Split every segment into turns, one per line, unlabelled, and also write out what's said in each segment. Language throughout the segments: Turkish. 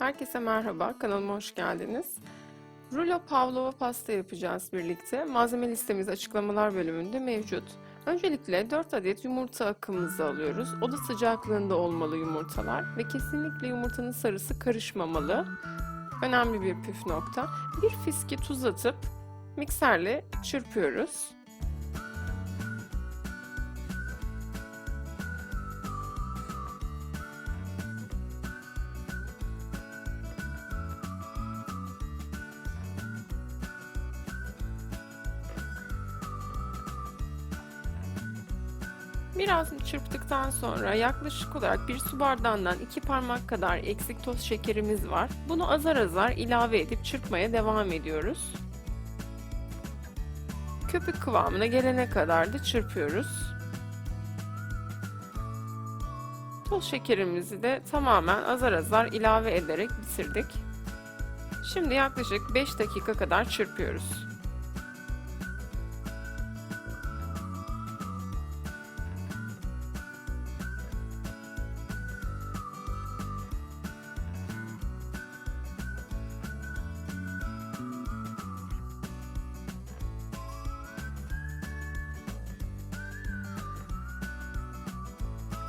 Herkese merhaba, kanalıma hoş geldiniz. Rulo pavlova pasta yapacağız birlikte. Malzeme listemiz açıklamalar bölümünde mevcut. Öncelikle 4 adet yumurta akımımızı alıyoruz. Oda sıcaklığında olmalı yumurtalar ve kesinlikle yumurtanın sarısı karışmamalı. Önemli bir püf nokta. Bir fiski tuz atıp mikserle çırpıyoruz. Biraz çırptıktan sonra yaklaşık olarak bir su bardağından iki parmak kadar eksik toz şekerimiz var. Bunu azar azar ilave edip çırpmaya devam ediyoruz. Köpük kıvamına gelene kadar da çırpıyoruz. Toz şekerimizi de tamamen azar azar ilave ederek bitirdik. Şimdi yaklaşık 5 dakika kadar çırpıyoruz.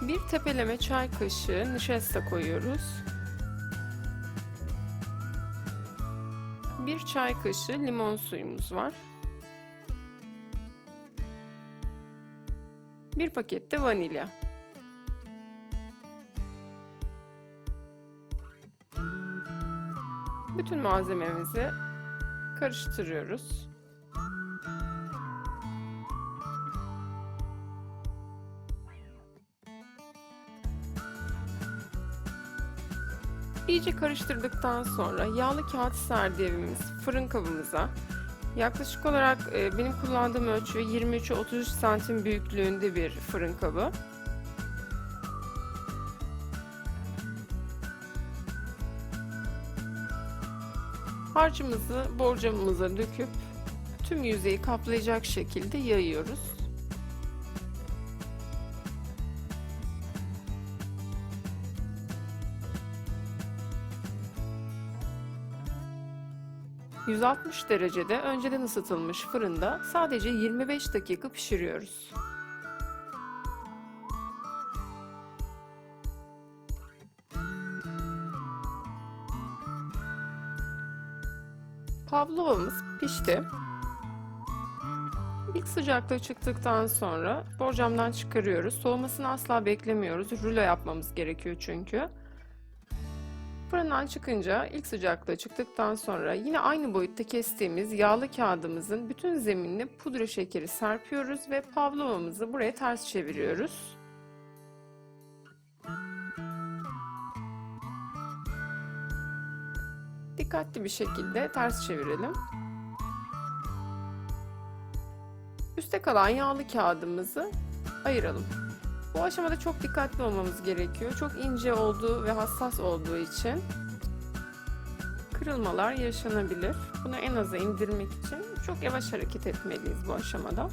Bir tepeleme çay kaşığı nişasta koyuyoruz. Bir çay kaşığı limon suyumuz var. Bir paket de vanilya. Bütün malzememizi karıştırıyoruz. İyice karıştırdıktan sonra yağlı kağıt serdiğimiz fırın kabımıza yaklaşık olarak e, benim kullandığım ölçü 23'e 33 santim büyüklüğünde bir fırın kabı. Harcımızı borcamımıza döküp tüm yüzeyi kaplayacak şekilde yayıyoruz. ...160 derecede önceden ısıtılmış fırında sadece 25 dakika pişiriyoruz. Pavlovamız pişti. İlk sıcaklığı çıktıktan sonra borcamdan çıkarıyoruz. Soğumasını asla beklemiyoruz. Rulo yapmamız gerekiyor çünkü. Fırından çıkınca ilk sıcaklığı çıktıktan sonra yine aynı boyutta kestiğimiz yağlı kağıdımızın bütün zeminine pudra şekeri serpiyoruz ve pavlovamızı buraya ters çeviriyoruz. Dikkatli bir şekilde ters çevirelim. Üste kalan yağlı kağıdımızı ayıralım. Bu aşamada çok dikkatli olmamız gerekiyor. Çok ince olduğu ve hassas olduğu için kırılmalar yaşanabilir. Bunu en aza indirmek için çok yavaş hareket etmeliyiz bu aşamada.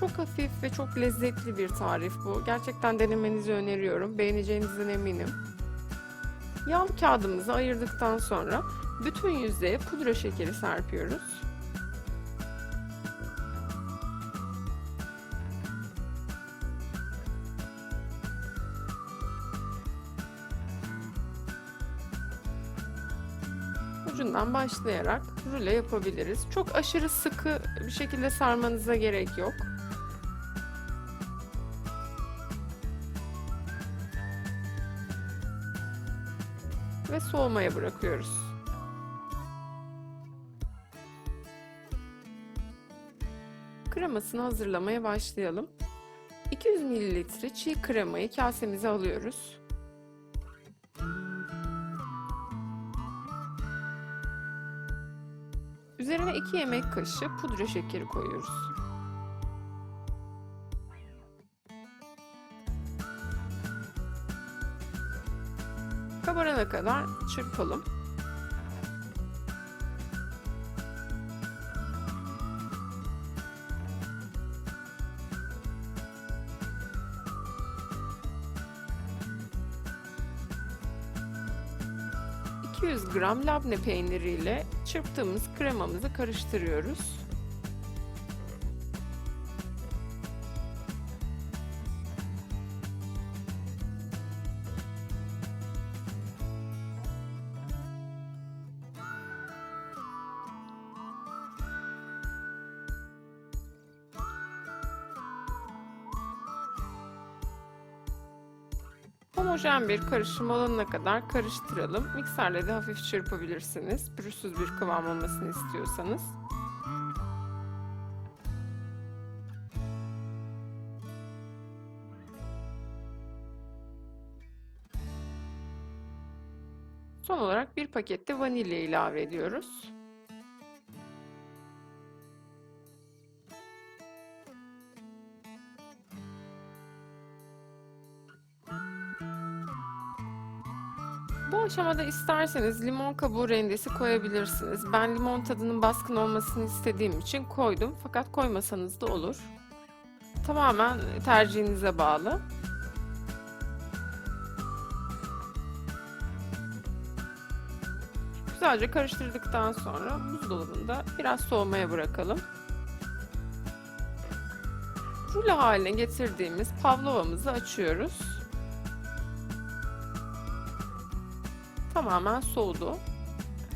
Çok hafif ve çok lezzetli bir tarif bu. Gerçekten denemenizi öneriyorum. Beğeneceğinizden eminim. Yağlı kağıdımızı ayırdıktan sonra bütün yüzeye pudra şekeri serpiyoruz. Ucundan başlayarak rüle yapabiliriz. Çok aşırı sıkı bir şekilde sarmanıza gerek yok. Ve soğumaya bırakıyoruz. Kremasını hazırlamaya başlayalım. 200 ml çiğ kremayı kasemize alıyoruz. Üzerine 2 yemek kaşığı pudra şekeri koyuyoruz. Kabarana kadar çırpalım. ...200 gram labne peyniriyle çırptığımız kremamızı karıştırıyoruz. Homojen bir karışım olana kadar karıştıralım. Mikserle de hafif çırpabilirsiniz. Pürüzsüz bir kıvam olmasını istiyorsanız. Son olarak bir paket de vanilya ilave ediyoruz. Bu aşamada isterseniz limon kabuğu rendesi koyabilirsiniz. Ben limon tadının baskın olmasını istediğim için koydum. Fakat koymasanız da olur. Tamamen tercihinize bağlı. Güzelce karıştırdıktan sonra buzdolabında biraz soğumaya bırakalım. Rulo haline getirdiğimiz pavlovamızı açıyoruz. Tamamen soğudu.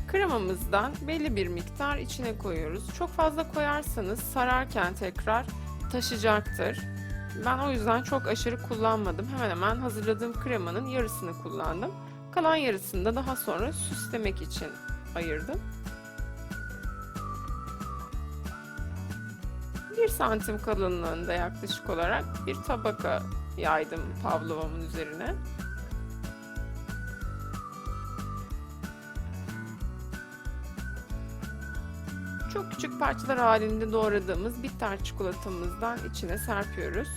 Kremamızdan belli bir miktar içine koyuyoruz. Çok fazla koyarsanız sararken tekrar taşacaktır. Ben o yüzden çok aşırı kullanmadım. Hemen hemen hazırladığım kremanın yarısını kullandım. Kalan yarısını da daha sonra süslemek için ayırdım. 1 santim kalınlığında yaklaşık olarak bir tabaka yaydım pavlovamın üzerine. Çok küçük parçalar halinde doğradığımız bitter çikolatamızdan içine serpiyoruz.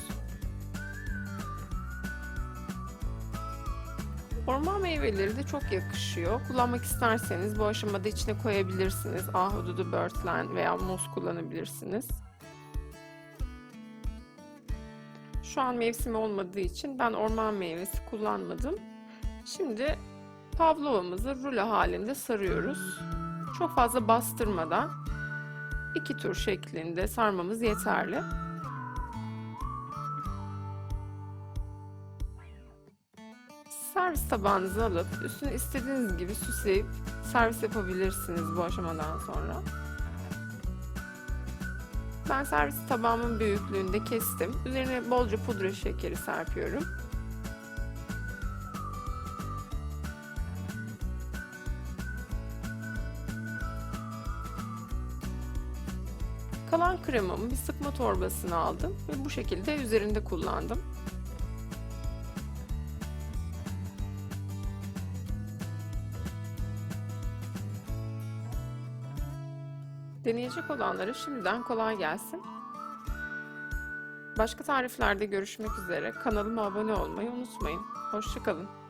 Orman meyveleri de çok yakışıyor. Kullanmak isterseniz bu aşamada içine koyabilirsiniz. Ahududu, börtlen veya muz kullanabilirsiniz. Şu an mevsimi olmadığı için ben orman meyvesi kullanmadım. Şimdi pavlovamızı rulo halinde sarıyoruz. Çok fazla bastırmadan iki tur şeklinde sarmamız yeterli. Servis tabağınızı alıp üstüne istediğiniz gibi süsleyip servis yapabilirsiniz bu aşamadan sonra. Ben servis tabağımın büyüklüğünde kestim. Üzerine bolca pudra şekeri serpiyorum. Kalan kremamı bir sıkma torbasına aldım ve bu şekilde üzerinde kullandım. Deneyecek olanlara şimdiden kolay gelsin. Başka tariflerde görüşmek üzere. Kanalıma abone olmayı unutmayın. Hoşçakalın.